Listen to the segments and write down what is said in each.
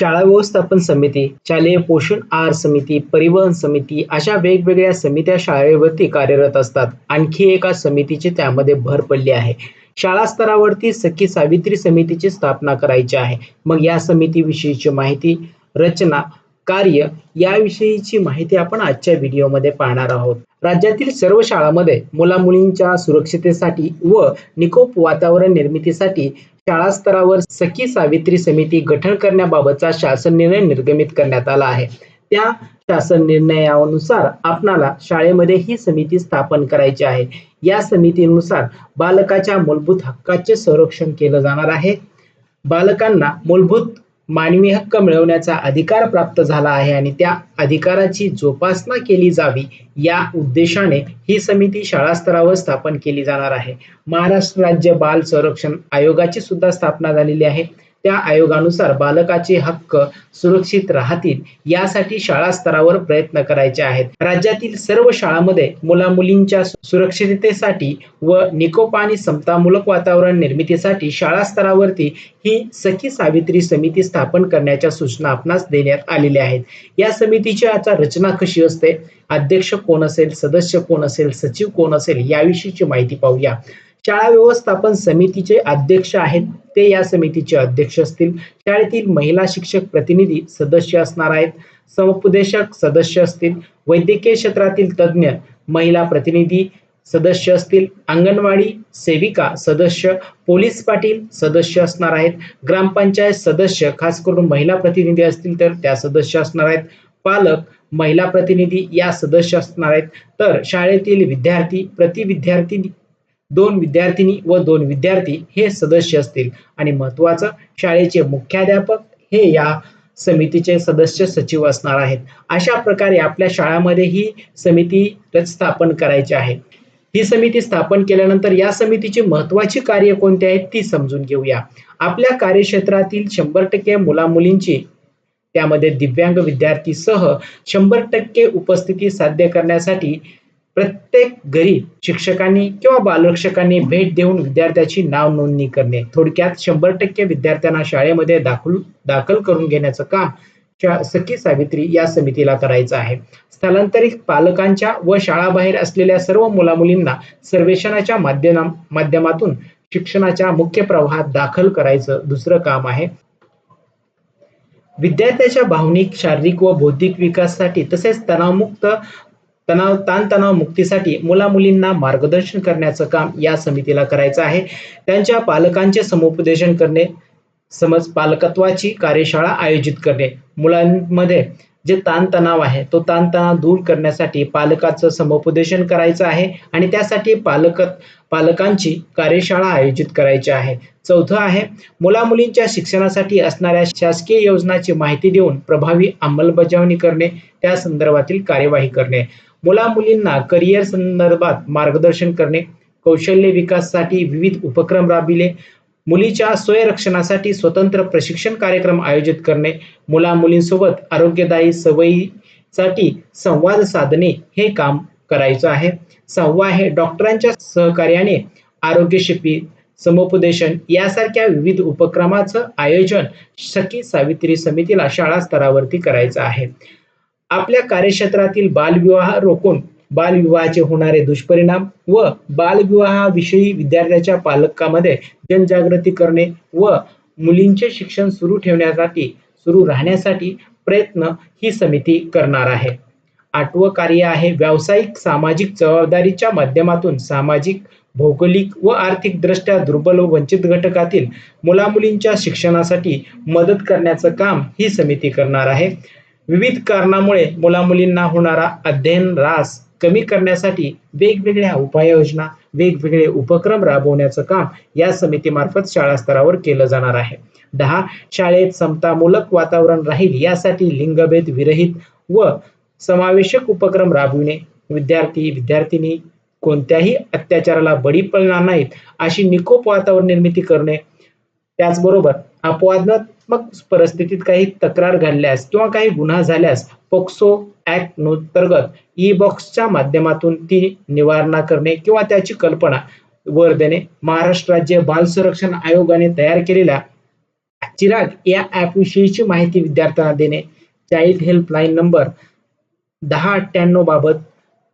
शाळा व्यवस्थापन समिती शालेय पोषण आहार समिती परिवहन समिती अशा वेगवेगळ्या समित्या शाळेवरती कार्यरत असतात. आणखी एका समितीची त्यामध्ये भर पडली आहे. शाळा स्तरावरती सखी सावित्री समितीची स्थापना करायची आहे. मग या समितीविषयीची माहिती रचना कार्य याविषयीची माहिती आपण आजच्या व्हिडिओमध्ये पाहणार आहोत. राज्यातील सर्व शाळांमध्ये मुला मुलींच्या सुरक्षितेसाठी व निकोप वातावरण निर्मितीसाठी शाळा स्तरावर सखी सावित्री समिती गठन करण्याबाबतचा शासन निर्णय निर्गमित करण्यात आला आहे. त्या शासन निर्णयानुसार आपणाला शाळेमध्ये ही समिती स्थापन करायची आहे. या समितीनुसार बालकाच्या मूलभूत हक्काचे संरक्षण केलं जाणार आहे. बालकांना मूलभूत मानवी हक्क मिळवण्याचा अधिकार प्राप्त झाला आहे आणि त्या अधिकाराची जोपासना केली जावी या उद्देशाने ही समिती शाळा स्तरावर स्थापन केली जाणार आहे. महाराष्ट्र राज्य बाल संरक्षण आयोगाची सुद्धा स्थापना झालेली आहे. त्या आयोगानुसार बालकाचे हक्क सुरक्षित राहतील यासाठी शाळा स्तरावर प्रयत्न करायचे आहेत. राज्यातील सर्व शाळांमध्ये मुला मुलींच्या सुरक्षिततेसाठी व निकोप आणि समतामूलक वातावरण निर्मितीसाठी शाळा स्तरावरती ही सखी सावित्री समिती स्थापन करण्याच्या सूचना आपणास देण्यात आलेल्या आहेत. या समितीची आता रचना कशी असते? अध्यक्ष कोण असेल? सदस्य कोण असेल? सचिव कोण असेल? याविषयीची माहिती पाहूया. शाळा व्यवस्थापन समितीचे अध्यक्ष आहेत. ते या समितीचे अध्यक्ष असतील. शाळेतील महिला शिक्षक प्रतिनिधी सदस्य असणार आहेत. समुपदेशक सदस्य असतील. वैद्यकीय क्षेत्रातील तज्ज्ञ महिला प्रतिनिधी सदस्य असतील. अंगणवाडी सेविका सदस्य पोलीस पाटील सदस्य असणार आहेत. ग्रामपंचायत सदस्य खास करून महिला प्रतिनिधी असतील तर त्या सदस्य असणार आहेत. पालक महिला प्रतिनिधी या सदस्य असणार आहेत. तर शाळेतील विद्यार्थी प्रति विद्यार्थी दोन विद्यार्थिनी व दोन विद्यार्थी हे सदस्य असतील. आणि महत्वाचं शाळेचे मुख्याध्यापक हे या समितीचे सदस्य सचिव असणार आहेत. अशा प्रकारे आपल्या शाळामध्ये ही समिती स्थापन करायची आहे. ही समिती स्थापन केल्यानंतर या समितीची महत्वाची कार्य कोणती आहेत ती समजून घेऊया. आपल्या कार्यक्षेत्रातील शंभर टक्के मुलामुलींची त्यामध्ये दिव्यांग विद्यार्थी सह शंभर टक्के उपस्थिती साध्य करण्यासाठी प्रत्येक घरी शिक्षकांनी किंवा बालरक्षकांनी भेट देऊन विद्यार्थ्याची नाव नोंदणी करणे थोडक्यात शंभर टक्के विद्यार्थ्यांना शाळेमध्ये दाखल दाखल करून घेण्याचं काम सखी सावित्री या समितीला करायचं आहे. स्थलांतरित पालकांच्या व शाळाबाहेर असलेल्या सर्व मुला मुलींना सर्वेक्षणाच्या माध्यमा माध्यमातून शिक्षणाच्या मुख्य प्रवाहात दाखल करायचं दुसरं काम आहे. विद्यार्थ्याच्या भावनिक शारीरिक व बौद्धिक विकासासाठी तसेच तणावमुक्त तणाव ताणतणाव मुक्तीसाठी मुला मुलींना मार्गदर्शन करण्याचं काम या समितीला करायचं आहे. त्यांच्या पालकांचे समुपदेशन करणे समज पालकत्वाची कार्यशाळा आयोजित करणे. मुलांमध्ये जे ताणतणाव आहे तो ताणतणाव दूर करण्यासाठी पालकाचं समुपदेशन करायचं आहे आणि त्यासाठी पालक पालकांची कार्यशाळा आयोजित करायची आहे. चौथं आहे मुलामुलींच्या शिक्षणासाठी असणाऱ्या शासकीय योजनाची माहिती देऊन प्रभावी अंमलबजावणी करणे त्या संदर्भातील कार्यवाही करणे. मुलामुलींना करिअर संदर्भात मार्गदर्शन करणे कौशल्य विकासासाठी विविध उपक्रम राबविले मुलीच्या स्वयंरक्षणासाठी स्वतंत्र प्रशिक्षण कार्यक्रम आयोजित करणे मुला मुलींसोबत आरोग्यदायी सवयीसाठी संवाद साधणे हे काम करायचं आहे. सहावा आहे डॉक्टरांच्या सहकार्याने आरोग्य शिबिर समुपदेशन यासारख्या विविध उपक्रमाचं आयोजन सखी सावित्री समितीला शाळा स्तरावरती करायचं आहे. आपल्या कार्यक्षेत्रातील बालविवाह रोखून बालविवाहाचे होणारे दुष्परिणाम व बालविवाहाविषयी विद्यार्थ्याच्या पालकांमध्ये जनजागृती करणे व मुलींचे शिक्षण सुरू ठेवण्यासाठी सुरू राहण्यासाठी प्रयत्न ही समिती करणार आहे. आठवं कार्य आहे व्यावसायिक सामाजिक जबाबदारीच्या माध्यमातून सामाजिक भौगोलिक व आर्थिक दृष्ट्या दुर्बल व वंचित घटकातील मुलामुलींच्या शिक्षणासाठी मदत करण्याचं काम ही समिती करणार आहे. विविध कारणामुळे मुलामुलींना होणारा अध्ययन रास कमी करण्यासाठी वेगवेगळ्या उपाययोजना वेगवेगळे उपक्रम राबवण्याचं काम या समितीमार्फत शाळा स्तरावर केलं जाणार आहे. दहा शाळेत समतामूलक वातावरण राहील यासाठी लिंगभेद विरहित व समावेशक उपक्रम राबविणे. विद्यार्थी विद्यार्थिनी कोणत्याही अत्याचाराला बळी पडणार नाहीत अशी निकोप वातावरण निर्मिती करणे. त्याचबरोबर अपवादात्मक परिस्थितीत काही तक्रार घडल्यास किंवा काही गुन्हा झाल्यास पोक्सो ऍक्ट अंतर्गत ई बॉक्सच्या माध्यमातून ती निवारणा करणे किंवा त्याची कल्पना वर देणे. महाराष्ट्र राज्य बाल संरक्षण आयोगाने तयार केलेल्या चिराग या ॲपविषयीची माहिती विद्यार्थ्यांना देणे. चाइल्ड हेल्पलाईन नंबर दहा अठ्ठ्याण्णव बाबत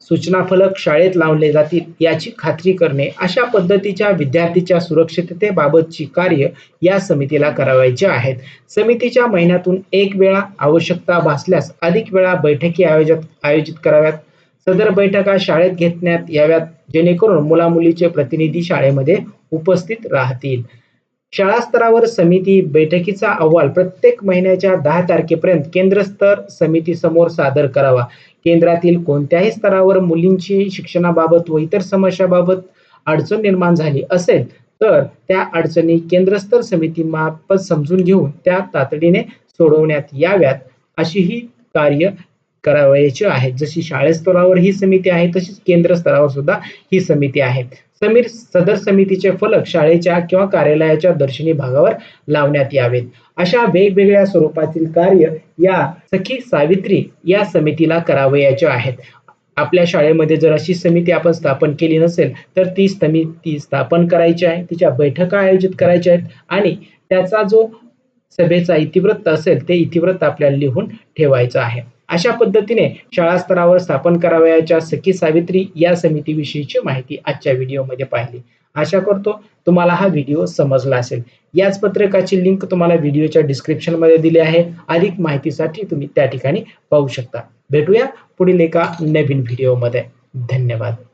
सूचना फलक शाळेत लावले जातील याची खात्री करणे अशा पद्धतीच्या विद्यार्थीच्या सुरक्षिततेबाबतची कार्य या समितीला करावायचे आहेत. समितीच्या महिन्यातून एक वेळा आवश्यकता भासल्यास अधिक वेळा बैठकी आयोजित आयोजित कराव्यात. सदर बैठका शाळेत घेण्यात याव्यात जेणेकरून मुलामुलीचे प्रतिनिधी शाळेमध्ये उपस्थित राहतील. शाळा स्तरावर समिती बैठकीचा अहवाल प्रत्येक महिन्याच्या दहा तारखेपर्यंत केंद्रस्तर समितीसमोर सादर करावा. केंद्रातील कोणत्याही स्तरावर मुलींची शिक्षणाबाबत व इतर समस्याबाबत अडचण निर्माण झाली असेल तर त्या अडचणी केंद्रस्तर समितीमार्फत समजून घेऊन त्या तातडीने सोडवण्यात याव्यात अशी ही कार्य करावयाची आहेत जशी शाळे स्तरावर ही समिती आहे तशीच केंद्र स्तरावर सुद्धा ही समिती आहे. समीर सदर समितीचे फलक शाळेच्या किंवा कार्यालयाच्या दर्शनी भागावर लावण्यात यावेत. अशा वेगवेगळ्या स्वरूपातील कार्य या सखी सावित्री या समितीला करावयाचे आहेत. आपल्या शाळेमध्ये जर अशी समिती आपण स्थापन केली नसेल तर ती समिती स्थापन करायची आहे तिच्या बैठका आयोजित करायच्या आहेत आणि त्याचा जो सभेचा इतिवृत्त असेल ते इतिवृत्त आपल्याला लिहून ठेवायचं आहे. अशा पद्धतीने शाळा स्तरावर स्थापन करावयाच्या सखी सावित्री या समितीविषयीची माहिती आजच्या व्हिडिओमध्ये पाहिली. आशा करतो तुम्हाला हा व्हिडिओ समजला असेल. याच पत्रकाची लिंक तुम्हाला व्हिडिओच्या डिस्क्रिप्शनमध्ये दिली आहे. अधिक माहितीसाठी तुम्ही त्या ठिकाणी पाहू शकता. भेटूया पुढील एका नवीन व्हिडिओमध्ये. धन्यवाद.